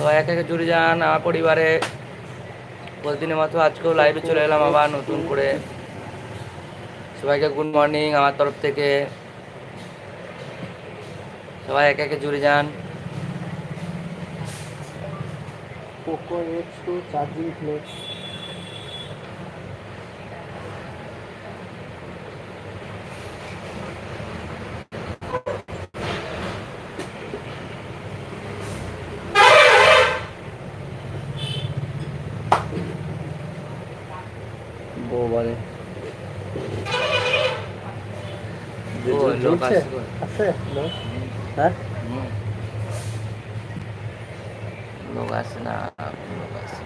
সবাই এক এক জুড়ে যান আমার পরিবারে। প্রতিদিনের মতো আজকেও লাইভে চলে এলাম আবার নতুন করে। সবাইকে গুড মর্নিং আমার তরফ থেকে। সবাই এক একে জুড়ে যান। Poco X two charging flex বলে আছে লোক? হ্যাঁ? লোক আসছে না লোক আসছে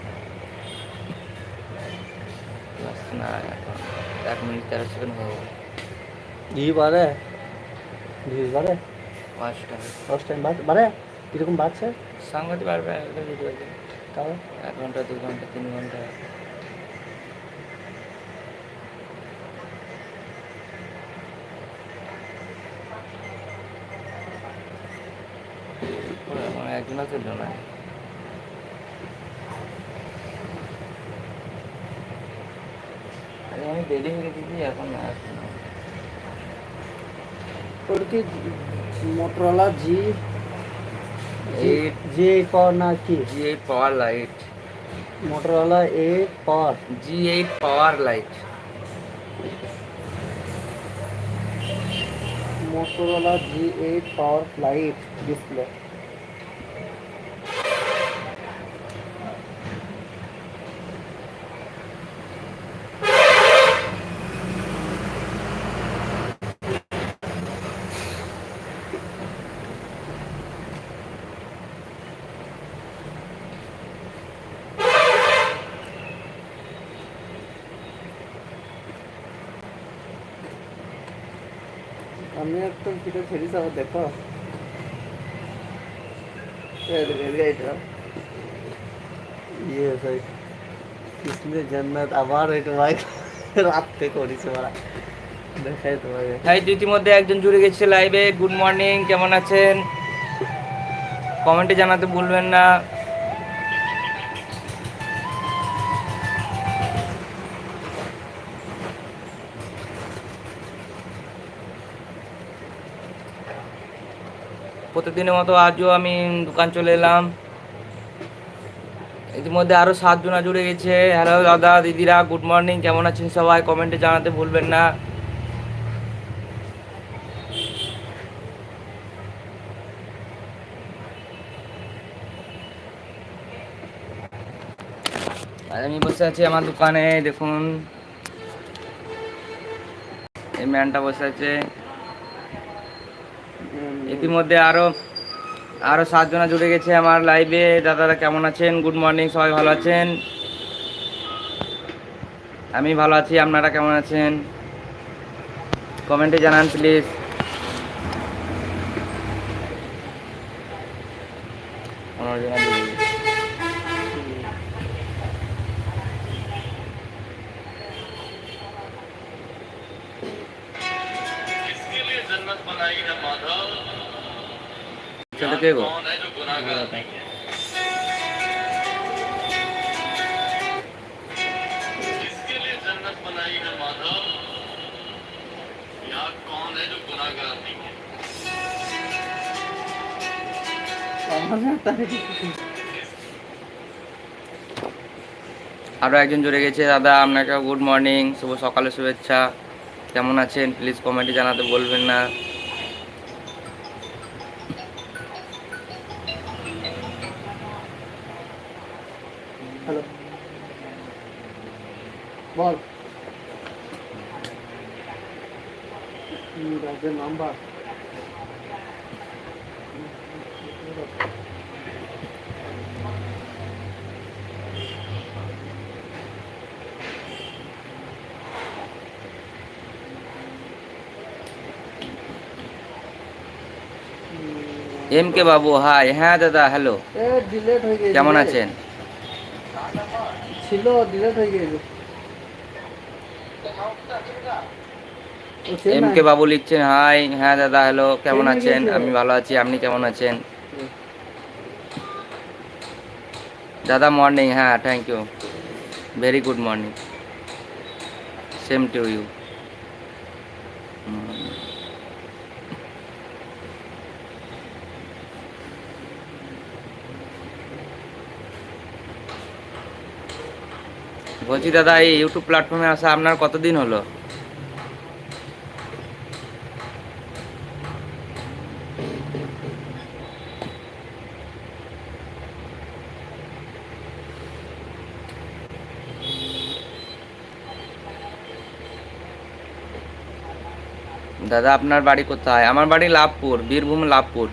না। এক মিনিট তেরো সেকেন্ড হয়ে বাড়ে? ঘি বাড়ে? পাঁচটা দশ টাইম বাড়ে? কীরকম বাড়ছে? সাংবাদিক পারবে একটা ভিডিও এক ঘণ্টা দু ঘণ্টা তিন ঘণ্টা। একজন আছে না। আমি দেরি হয়ে গেছি এখন না। কি Motorola G Eight. G eight power না কি? G eight power light Motorola eight power G eight power light Motorola G eight power light display আমি ভিডিও ফেরি ସବୁ দেখো আবার এটা রাত্রে দেখাই ভাই একজন জুড়ে গেছে লাইভে গুড মর্নিং কেমন আছেন? কমেন্টে জানাতে ভুলবেন না। প্রতিদিনের মতো আজও আমি দোকান চলে এলাম। ইতিমধ্যে আরও সাতজনা জুড়ে গেছে। হ্যালো দাদা, দিদিরা গুড মর্নিং কেমন আছেন সবাই? কমেন্টে জানাতে ভুলবেন না। আমি বসে আছি আমার দোকানে, দেখুন। এই ম্যানটা বসে আছে। ইতিমধ্যে আরো আরো সাতজনা জুড়ে গেছে আমার লাইভে দাদারা কেমন আছেন গুড মর্নিং সবাই ভালো আছেন আমি ভালো আছি আপনারা কেমন আছেন কমেন্টে জানান প্লিজ পনেরো জনা জুড়ে গেছে। সেটা কে গো किसके लिए जन्नत बनाई है माधव તો કે ગો আরও একজন জুড়ে গেছে, দাদা, আপনাকে গুড মর্নিং শুভ সকালে শুভেচ্ছা। কেমন আছেন? প্লিজ কমেন্টে জানাতে বলবেন না। এম কে বাবু হাই হ্যাঁ দাদা হ্যালো হয়ে কেমন আছেন? ছিল ডিলেট হয়ে গেছে। এম কে বাবু লিখছেন হাই হ্যাঁ দাদা হ্যালো কেমন আছেন? আমি ভালো আছি আপনি কেমন আছেন? দাদা মর্নিং হ্যাঁ thank you very good morning same to you বলছি দাদা, এই ইউটিউব প্ল্যাটফর্মে আসা আপনার কতদিন হলো? দাদা, আপনার বাড়ি কোথায়? আমার বাড়ি লাভপুর, বীরভূম লাভপুর।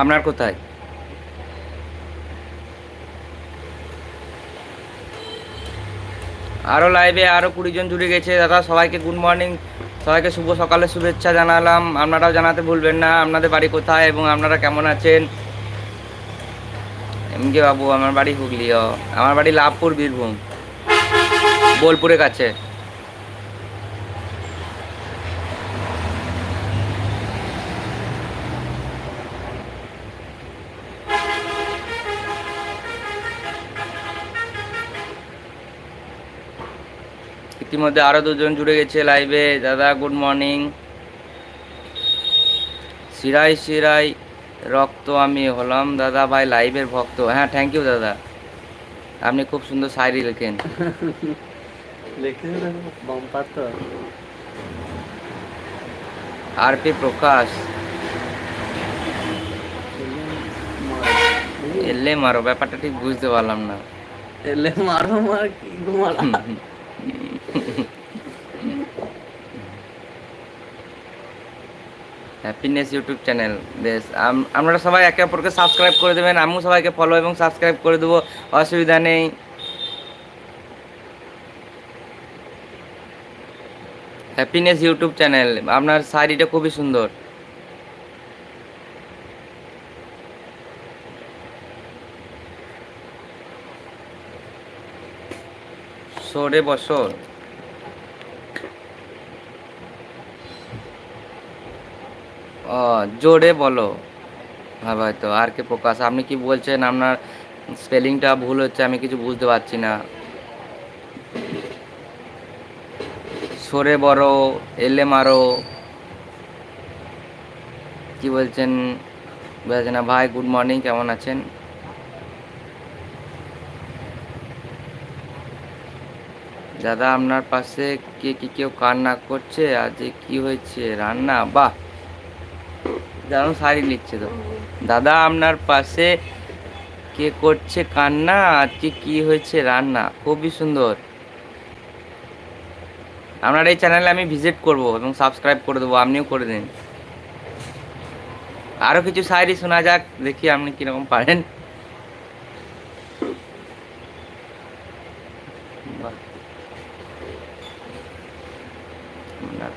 আপনার কোথায়? আরও লাইভে আরও কুড়িজন জুড়ে গেছে। দাদা, সবাইকে গুড মর্নিং সবাইকে শুভ সকালে শুভেচ্ছা জানালাম। আপনারাও জানাতে ভুলবেন না, আপনাদের বাড়ি কোথায় এবং আপনারা কেমন আছেন? এমকে বাবু, আমার বাড়ি হুগলি আমার বাড়ি লাভপুর, বীরভূম, বোলপুরের কাছে। ইতিমধ্যে আরও দুজন জুড়ে গেছে লাইভে দাদা গুড মর্নিং সিরাই সিরাই রক্ত আমি হলাম। দাদা ভাই লাইভের ভক্ত। হ্যাঁ থ্যাংক ইউ দাদা। আপনি খুব সুন্দর শায়রি লেখেন। R P Prakash. এলে মারো ব্যাপারটা ঠিক বুঝতে পারলাম না। এলে মারো মার কি ঘুমারা হ্যাপিনেস ইউটিউব চ্যানেল বেশ। আম- আপনারা সবাই একে অপরকে সাবস্ক্রাইব করে দেবেন, আমিও সবাইকে ফলো এবং সাবস্ক্রাইব করে দেবো। অসুবিধা নেই। হ্যাপিনেস ইউটিউব চ্যানেল আপনার শাড়িটা খুবই সুন্দর। সরে বসো। জোরে বলো। হ্যাঁ হয়তো আর কে প্রকাশ? আপনি কি বলছেন আপনার স্পেলিংটা ভুল হচ্ছে, আমি কিছু বুঝতে পারছি না। সরে বড়, এলে মারো। কি বলছেন? বোঝা যাচ্ছে না। ভাই গুড মর্নিং কেমন আছেন? দাদা, আপনার পাশে কে, কি, কেউ কান্না করছে? আজ কি হয়েছে? রান্না? বাহ! দারুণ শাড়ি নিচ্ছে তো। দাদা, আপনার পাশে কে করছে কান্না? আজকে কি হয়েছে রান্না? খুবই সুন্দর। আপনার এই চ্যানেলে আমি ভিজিট করব এবং সাবস্ক্রাইব করে দেবো, আপনিও করে দিন। আরও কিছু শায়রি শোনা যাক, দেখি আপনি কীরকম পারেন।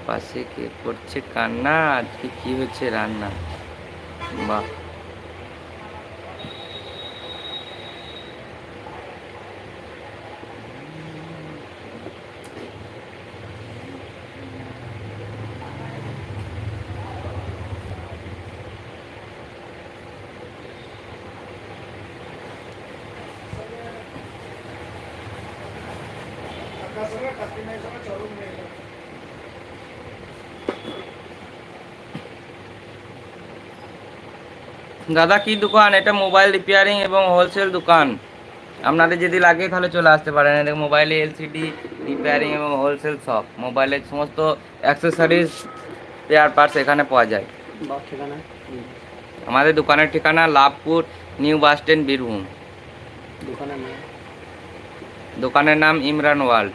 পাশে কে করছে কান্না? আজকে কি হচ্ছে রান্না? বাহ। দাদা কি দোকান? এটা মোবাইল রিপেয়ারিং এবং হোলসেল দোকান। আপনাদের যদি লাগে তাহলে চলে আসতে পারেন। এটা মোবাইলে এলসিডি রিপেয়ারিং এবং হোলসেল শপ মোবাইলের সমস্ত অ্যাক্সেসরিজ স্পেয়ার পার্টস এখানে পাওয়া যায়। ঠিকানা? আমাদের দোকানের ঠিকানা Labhpur new bus stand Birbhum. দোকানের নাম? দোকানের নাম ইমরান ওয়ার্ল্ড।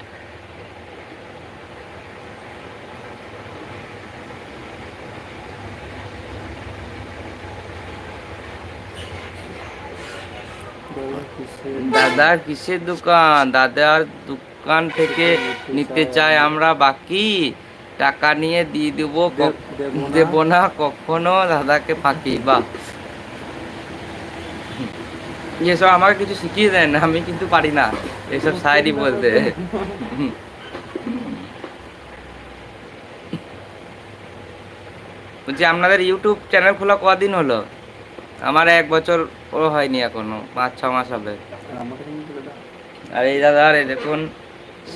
বলো কিসের দোকান? দাদার দোকান থেকে নিতে চাই আমরা বাকি টাকা নিয়ে দিয়ে দেবো দেবো না। কখনো দাদাকে ফাঁকি বাহ এসব আমাকে কিছু শিখিয়ে দেন আমি কিন্তু পারি না। এসব শায়রি বলতে। বলছি আপনাদের ইউটিউব চ্যানেল খোলা কদিন হলো? আমার এক বছর ও হয়নি এখনও পাঁচ ছ মাস হবে। আর এই দাদা আর এই দেখুন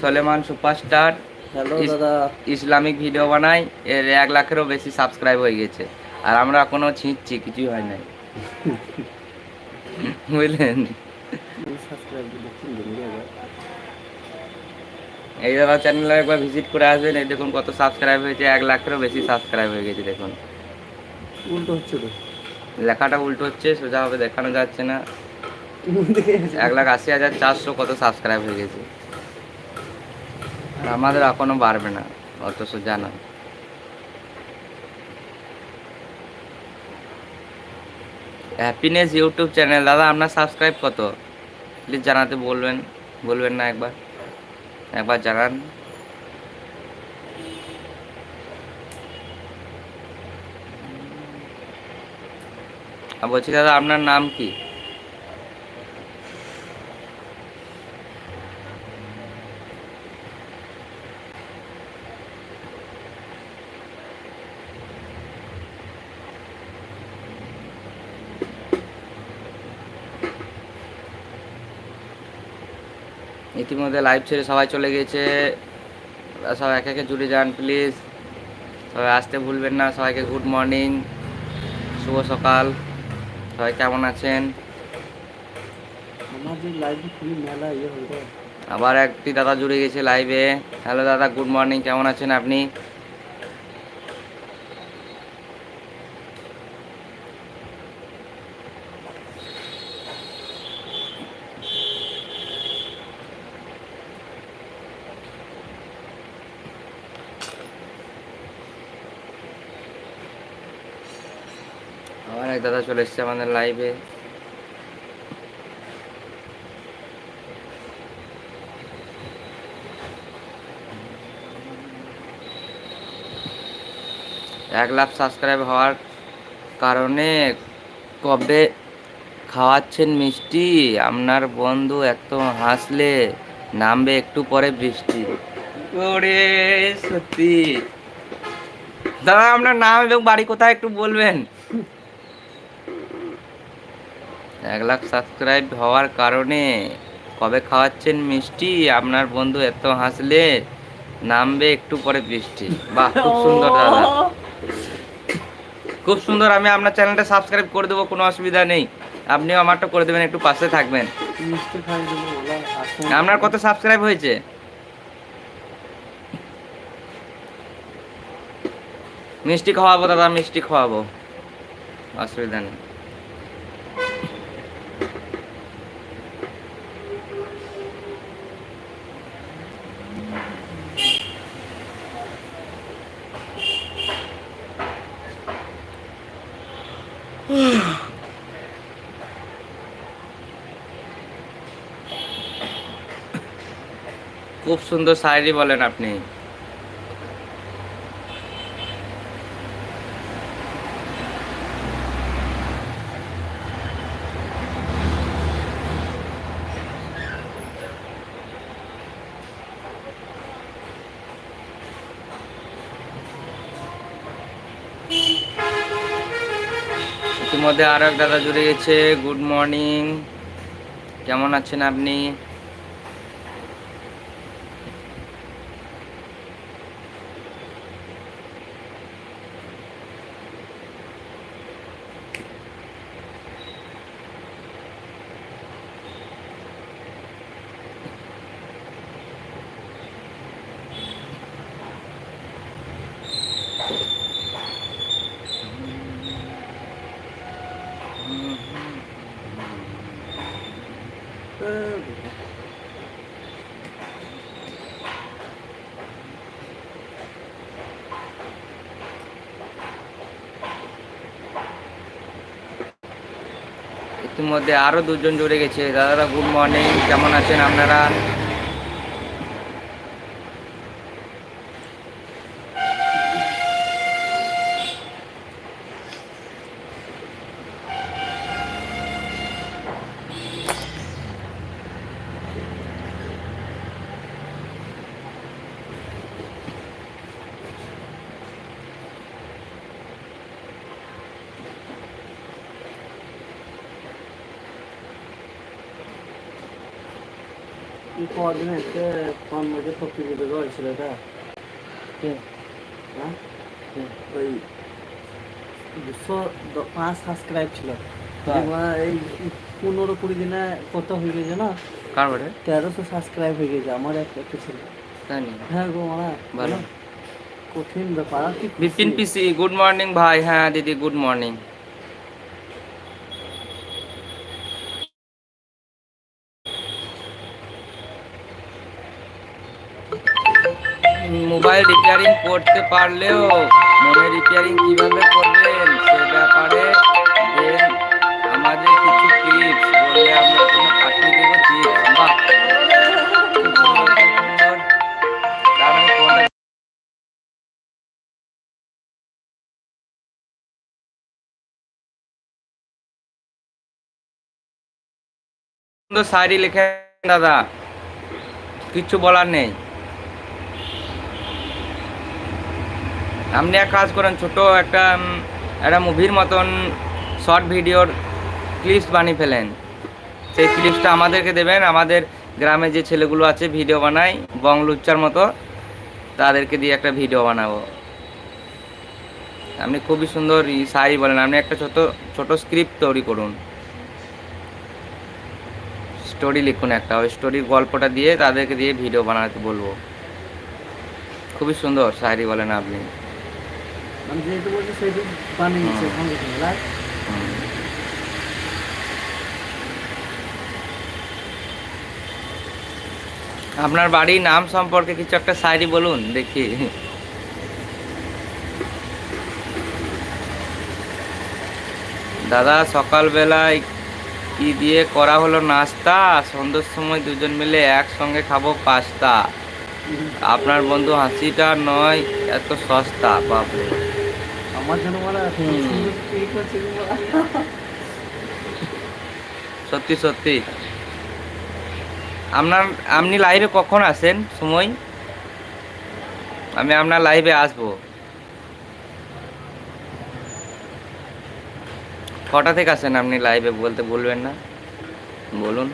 সলেমান সুপারস্টার হ্যালো দাদা। ইসলামিক ভিডিও বানাই এর এক লাখেরও বেশি সাবস্ক্রাইব হয়ে গেছে। আর আমরা এখনও ছিঁচছি কিছুই হয় নাই। বুঝলেন? এই দাদা চ্যানেলে একবার ভিজিট করে আসবেন এই দেখুন কত সাবস্ক্রাইব হয়েছে এক লাখেরও বেশি সাবস্ক্রাইব হয়ে গেছে দেখুন। উল্টো হচ্ছে লেখাটা উল্টো হচ্ছে সোজাভাবে দেখানো যাচ্ছে না। এক লাখ আশি হাজার চারশো কত সাবস্ক্রাইব হয়ে গেছে। আমাদের এখনও বাড়বে না অত সোজা না হ্যাপিনেস ইউটিউব চ্যানেল দাদা আপনার সাবস্ক্রাইব কত? প্লিজ জানাতে বলবেন বলবেন না একবার। একবার জানান। বলছি, দাদা, আপনার নাম কি? ইতিমধ্যে লাইভ ছেড়ে সবাই চলে গেছে সবাই একে একে জুড়ে যান প্লিজ সবাই আসতে ভুলবেন না। সবাইকে গুড মর্নিং শুভ সকাল। সবাই কেমন আছেন? ইয়ে আবার একটি দাদা জুড়ে গেছে লাইভে হ্যালো দাদা গুড মর্নিং কেমন আছেন আপনি? আবার এক দাদা চলে এসছে আমাদের লাইভে এক লাখ সাবস্ক্রাইব হওয়ার কারণে কবে খাওয়াচ্ছেন মিষ্টি? আপনার বন্ধু এত হাসলে, নামবে একটু পরে বৃষ্টি। ওরে সত্যি। দাদা, আপনার নাম এবং বাড়ি কোথায় একটু বলবেন? এক লাখ সাবস্ক্রাইব হওয়ার কারণে কবে খাওয়াচ্ছেন মিষ্টি? আপনার বন্ধু এত হাসলে নামবে একটু পরে বৃষ্টি। বাহ খুব সুন্দর দাদা। খুব সুন্দর আমি আপনার চ্যানেলটা সাবস্ক্রাইব করে দেবো কোনো অসুবিধা নেই। আপনিও আমারটা করে দেবেন একটু পাশে থাকবেন। আপনার কত সাবস্ক্রাইব হয়েছে? মিষ্টি খাওয়াবো দাদা মিষ্টি খাওয়াবো। অসুবিধা নেই। খুব সুন্দর শায়রি বলেন আপনি। ইতিমধ্যে আরও এক দাদা জুড়ে গেছে গুড মর্নিং কেমন আছেন আপনি? ইতিমধ্যে আরও দুজন জুড়ে গেছে। দাদারা গুড মর্নিং কেমন আছেন আপনারা? এই কদিন হচ্ছে সত্যি ভিডিও হয়েছিল এটা কে? হ্যাঁ? ওই দুশো পাঁচ সাবস্ক্রাইব ছিল। হ্যাঁ। এই পনেরো কুড়ি দিনে কত হয়ে গেছে না কার বটে? তেরোশো সাবস্ক্রাইব হয়ে গেছে আমার একটা ছিল। হ্যাঁ গো মারা ভালো। কঠিন ব্যাপার। কি বিপিন পিসি গুড মর্নিং ভাই। হ্যাঁ দিদি গুড মর্নিং মোবাইল রিপেয়ারিং করতে পারলেও মনে রিপেয়ারিং কীভাবে করবেন সে ব্যাপারে আমাদের কিছু টিপস বললে আমরা পাঠিয়ে দেবো টিপস সুন্দর শায়রি লেখেন দাদা। কিছু বলার নেই। আপনি এক কাজ করেন, ছোট একটা একটা মুভির মতন শর্ট ভিডিওর ক্লিপস বানিয়ে ফেলেন। সেই ক্লিপসটা আমাদেরকে দেবেন। আমাদের গ্রামে যে ছেলেগুলো আছে ভিডিও বানায়, বং লুচ্চার মতো, তাদেরকে দিয়ে একটা ভিডিও বানাবো। আপনি খুবই সুন্দর ই- শায়রি বলেন। আপনি একটা ছোট ছোট স্ক্রিপ্ট তৈরি করুন। স্টোরি লিখুন একটা। ওই স্টোরির গল্পটা দিয়ে তাদেরকে দিয়ে ভিডিও বানাতে বলব। খুবই সুন্দর শায়রি বলেন আপনি। আমি যেহেতু বলছি সেটি সঙ্গে সঙ্গে রাখ। আপনার বাড়ির নাম সম্পর্কে কিছু একটা শায়রি বলুন দেখি। দাদা সকালবেলায় কি দিয়ে করা হলো নাস্তা? সন্ধ্যের সময় দুজন মিলে একসঙ্গে খাব পাস্তা। আপনার বন্ধু হাসিটা নয় এত সস্তা বাপরে। আমার জন্য মারা? সত্যি সত্যি। আপনার আপনি লাইভে কখন আসেন সময় আমি আপনার লাইভে আসব। কটা থেকে আসেন আপনি লাইভে বলতে বলবেন না। বলুন।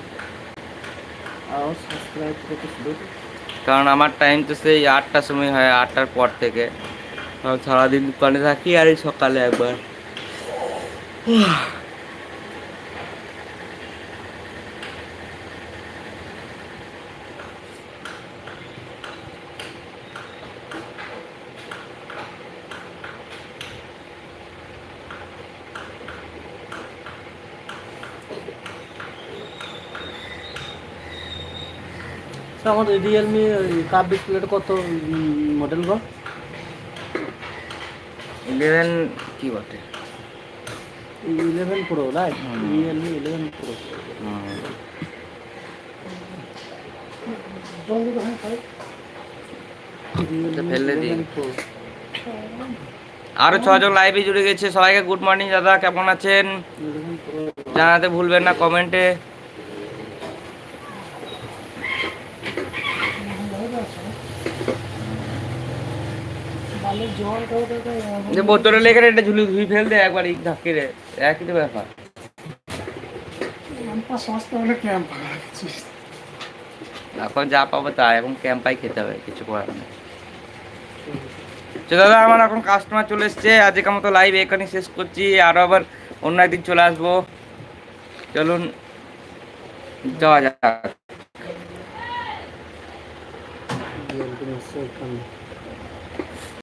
আরও সাবস্ক্রাইব করতে শুরু কারণ আমার টাইম তো সেই আটটার সময় হয় আটটার পর থেকে। কারণ সারাদিন দোকানে থাকি আর এই সকালে একবার। আমার রিয়েলমি কাপ ডিসপ্লেটা কত মডেল গো? ইলেভেন কি বটে? ইলেভেন প্রো রাইট হুম। Realme eleven pro. ফেললে দিই। আরও ছজন লাইভে জুড়ে গেছে। সবাইকে গুড মর্নিং দাদা কেমন আছেন? জানাতে ভুলবেন না কমেন্টে যে বোতলে লেগে রে, এটা ঝুলি ধুই ফেল দে একবার এই ধাক্কে রে একই তো ব্যাপার। এখন যা পাবো তাই এখন ক্যাম্পাই খেতে হবে কিছু করার নেই। তো দাদা আমার এখন কাস্টমার চলে এসছে আজকের মতো লাইভ এখানে শেষ করছি আরও আবার অন্য একদিন চলে আসব। চলুন যাওয়া যাক।